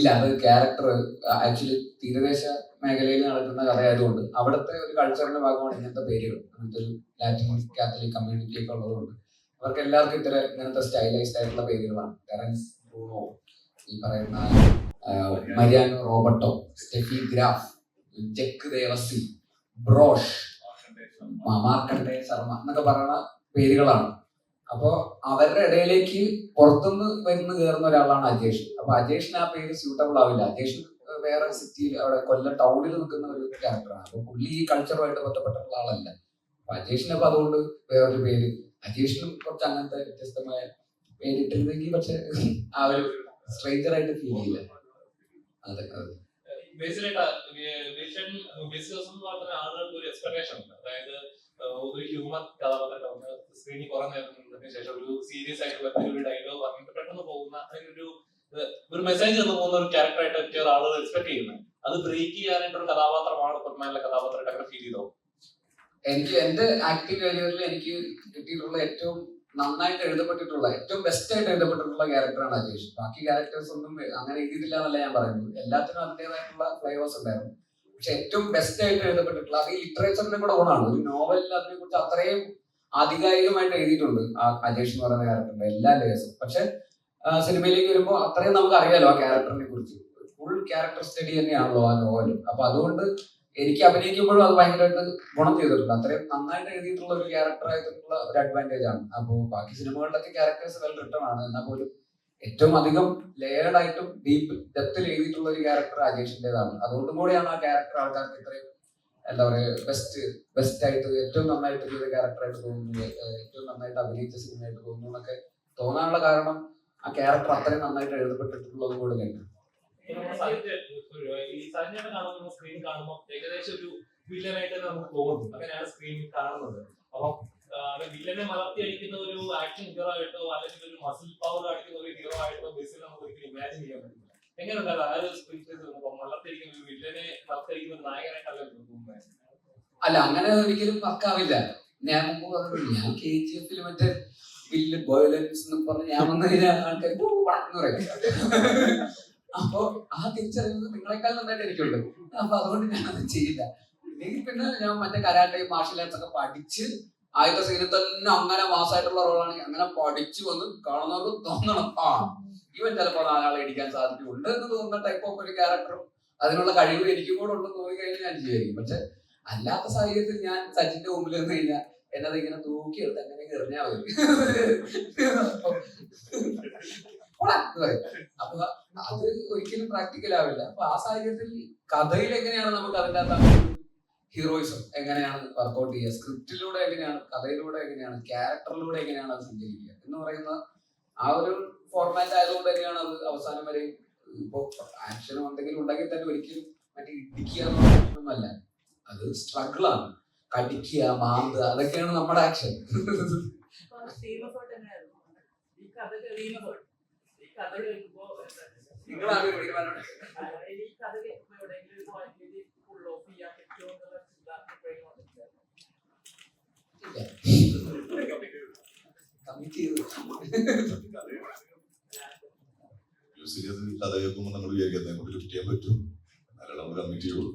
ഇല്ല അത് character actually തീരദേശ മേഖലയിൽ നടക്കുന്ന കഥയായതുകൊണ്ട് അവിടുത്തെ ഒരു കൾച്ചറിന്റെ ഭാഗമാണ് ഇങ്ങനത്തെ പേരുകൾ. അങ്ങനത്തെ ഒരു ലാറ്റിൻ കാത്തലിക് കമ്മ്യൂണിറ്റി ഒക്കെ ഉള്ളതുകൊണ്ട് അവർക്ക് എല്ലാവർക്കും ഇത്ര ഇങ്ങനത്തെ സ്റ്റൈലൈസ്ഡ് ആയിട്ടുള്ള പേരുകളാണ്. ടെറൻസ് ബ്രൂണോ ഈ പറയുന്ന Mariano Roberto Steffi Graf ജെക്ക് Devasi ബ്രോഷ് മാർക്കണ്ടേ മാർക്കണ്ഡേ ശർമ്മ എന്നൊക്കെ പറയുന്ന പേരുകളാണ്. അപ്പോ അവരുടെ ഇടയിലേക്ക് പുറത്തുനിന്ന് വരുന്ന കയറുന്ന ഒരാളാണ് അജേഷ്. അപ്പൊ അജേഷിന് ആ പേര് സ്യൂട്ടബിൾ ആവില്ല. അജേഷ് വേറെ സിറ്റിയിൽ അവിടെ കൊല്ലം ടൗണിൽ നിൽക്കുന്ന ഒരു ക്യാരക്ടറാണ് അപ്പൊ പുള്ളി ഈ കൾച്ചറുമായിട്ട് ബന്ധപ്പെട്ടിട്ടുള്ള ആളല്ല. അപ്പൊ അജേഷിന് അപ്പൊ അതുകൊണ്ട് വേറൊരു പേര്. അജേഷിനും കുറച്ച് അങ്ങനത്തെ വ്യത്യസ്തമായ പേരിട്ടിരുന്നെങ്കിൽ പക്ഷെ ആ ഒരു സ്ട്രേഞ്ചർ ആയിട്ട് ഫീൽ ചെയ്യില്ല. അതെ അതെ. ഒരു എക്സ്പെക്ടേഷൻ അതായത് ഒരു ഹ്യൂമൻ കഥാപാത്രം സ്ക്രീനിൽ കുറെ നേരം ശേഷം ഒരു സീരിയസ് ആയിട്ട് വരുന്ന ഒരു ഡയലോഗ് പറഞ്ഞിട്ട് പെട്ടെന്ന് പോകുന്ന അതിനൊരു ഒരു മെസ്സേജ് എന്ന് പോകുന്ന ഒരു ക്യാരക്ടറായിട്ട് ഒക്കെ ഒരാൾ എക്സ്പെക്ട് ചെയ്യുന്നത്. അത് ബ്രേക്ക് ചെയ്യാനായിട്ട് ഒരു കഥാപാത്രമാണ് പത്മാനിലെ കഥാപാത്രമായിട്ട് അങ്ങനെ ഫീൽ ചെയ്തോ എനിക്ക് എന്റെ ആക്ടിംഗ് കരിയറിൽ എനിക്ക് കിട്ടിയിട്ടുള്ള ഏറ്റവും നന്നായിട്ട് എഴുതപ്പെട്ടിട്ടുള്ള ഏറ്റവും ബെസ്റ്റ് ആയിട്ട് എഴുതപ്പെട്ടിട്ടുള്ള ക്യാരക്ടറാണ് അജേഷ്. ബാക്കി ക്യാരക്ടേഴ്സ് ഒന്നും അങ്ങനെ എഴുതിയിട്ടില്ല എന്നല്ല ഞാൻ പറയുന്നത്. എല്ലാത്തിനും അതിന്റെതായിട്ടുള്ള ഫ്ലേവേഴ്സ് ഉണ്ടായിരുന്നു. പക്ഷെ ഏറ്റവും ബെസ്റ്റ് ആയിട്ട് എഴുതപ്പെട്ടിട്ടുള്ള അത് ഈ ലിറ്ററേച്ചറിന്റെ കൂടെ ഗുണമാണ് ഒരു നോവലിൽ അതിനെ കുറിച്ച് അത്രയും ആധികാരികമായിട്ട് എഴുതിയിട്ടുണ്ട് ആ അജേഷ് എന്ന് പറയുന്ന ക്യാരക്ടറിന്റെ എല്ലാ ലേയേഴ്സും പക്ഷെ സിനിമയിലേക്ക് വരുമ്പോൾ അത്രയും നമുക്ക് അറിയാലോ ആ ക്യാരക്ടറിനെ കുറിച്ച്. ഫുൾ ക്യാരക്ടർ സ്റ്റഡി തന്നെയാണല്ലോ ആ നോവലും അപ്പൊ അതുകൊണ്ട് എനിക്ക് അഭിനയിക്കുമ്പോഴും അത് ഭയങ്കരമായിട്ട് ഗുണം ചെയ്തിട്ടുണ്ട്. അത്രയും നന്നായിട്ട് എഴുതിയിട്ടുള്ള ഒരു ക്യാരക്ടർ ആയിട്ടുള്ള ഒരു അഡ്വാന്റേജ് ആണ്. അപ്പോൾ ബാക്കി സിനിമകളിലൊക്കെ ക്യാരക്ടേഴ്സ് വെൽ റിട്ടേൺ ആണ്. എന്നാൽ പോലും ഏറ്റവും അധികം ലെയർഡ് ആയിട്ടും ഡീപ്പ് ഡെപ്തിൽ എഴുതിയിട്ടുള്ള ഒരു ക്യാരക്ടർ അജേഷിന്റെതാണ് അതുകൊണ്ടും കൂടിയാണ് ആ ക്യാരക്ടർ ആൾക്കാർക്ക് ഇത്രയും എന്താ പറയുക ബെസ്റ്റ് ബെസ്റ്റ് ആയിട്ട് ഏറ്റവും നന്നായിട്ട് ചെയ്ത ക്യാരക്ടറായിട്ട് തോന്നുന്നു ഏറ്റവും നന്നായിട്ട് അഭിനയിച്ച സിനിമയായിട്ട് തോന്നുന്നു എന്നൊക്കെ തോന്നാനുള്ള കാരണം ആ ക്യാരക്ടർ അത്രയും നന്നായിട്ട് എഴുതപ്പെട്ടിട്ടുള്ളത് കൂടെ തന്നെ. സഞ്ജയുടെ കാണുമ്പോൾ ഏകദേശം ഒരു വില്ലനായിട്ട് നമുക്ക് സ്ക്രീനിൽ വില്ലനെ ഒരു ആക്ഷൻ ഹീറോ ആയിട്ടോ അല്ലെങ്കിൽ ഒരു മസിൽ പവർ ഒരു ഹീറോ ആയിട്ടോ നമുക്ക് ഇമാജിൻ ചെയ്യാൻ അല്ല അങ്ങനെ ഒരിക്കലും പക്കാവില്ല ഞാൻ മുമ്പ് പറഞ്ഞു ഞാൻ കെ ജി എഫിൽ മറ്റേ വില്ല് വയലൻസ് എന്ന് പറഞ്ഞ് ഞാൻ വന്നു ആൾക്കാർ "ഓ, എന്ന് പറയും. അപ്പോ ആ തിരിച്ചറിവ് നിങ്ങളെക്കാൾ നന്നായിട്ട് എനിക്കുണ്ട്. അപ്പൊ അതുകൊണ്ട് ഞാൻ അത് ചെയ്യില്ല. ഇല്ലെങ്കിൽ പിന്നെ ഞാൻ മറ്റേ കരാട്ടെ മാർഷൽ ആർട്സ് ഒക്കെ പഠിച്ച് ആദ്യത്തെ സീനിൽ തന്നെ അങ്ങനെ മാസമായിട്ടുള്ള റോളാണെങ്കിൽ അങ്ങനെ പഠിച്ചു വന്ന് കാണുന്നവർക്ക് തോന്നണം. ആ. ഇവൻ ചിലപ്പോൾ നാലാളെ ഇടിക്കാൻ സാധ്യതയുണ്ട് എന്ന് തോന്നുന്ന ടൈപ്പ് ഓഫ് ഒരു ക്യാരക്ടറും അതിനുള്ള കഴിവ് എനിക്കും കൂടെ ഉണ്ടെന്ന് തോന്നി കഴിഞ്ഞാൽ ഞാൻ ചെയ്യായിരിക്കും പക്ഷെ അല്ലാത്ത സാഹചര്യത്തിൽ ഞാൻ സച്ചിന്റെ മുമ്പിൽ നിന്ന് കഴിഞ്ഞാൽ എന്നത് ഇങ്ങനെ തൂക്കിയെടുത്ത് അങ്ങനെ എറിഞ്ഞാൽ മതി. അപ്പൊ അത് ഒരിക്കലും പ്രാക്ടിക്കൽ ആവില്ല. അപ്പൊ ആ സാഹചര്യത്തിൽ കഥയിൽ എങ്ങനെയാണ് നമുക്ക് അതിന്റെ അകത്ത് ഹീറോയിസം എങ്ങനെയാണ് വർക്കൗട്ട് ചെയ്യുക? സ്ക്രിപ്റ്റിലൂടെ എങ്ങനെയാണ് കഥയിലൂടെ എങ്ങനെയാണ് ക്യാരക്ടറിലൂടെ എങ്ങനെയാണ് അത് സഞ്ചരിക്കുക? എന്ന് പറയുന്ന ആ ഒരു ഫോർമാറ്റ് ആയതുകൊണ്ട് തന്നെയാണ് അത് അവസാനം വരെ ഇപ്പോ ആക്ഷൻ എന്തെങ്കിലും ഉണ്ടെങ്കിൽ തന്നെ ഒരിക്കലും മറ്റേ ഇടിക്കുക എന്നൊന്നുമല്ല. അത് സ്ട്രഗിൾ ആണ്. കടിക്കുക മാന്തുക അതൊക്കെയാണ് നമ്മുടെ ആക്ഷൻ നിങ്ങളാണ്. കമ്മിറ്റ് സീരിയസ് കഥ കേൾക്കുമ്പോൾ നമ്മൾ വിചാരിക്കുന്നത് കൊണ്ട് ലിഫ്റ്റ് ചെയ്യാൻ പറ്റും. ധാരാളം ചെയ്യുള്ളൂ.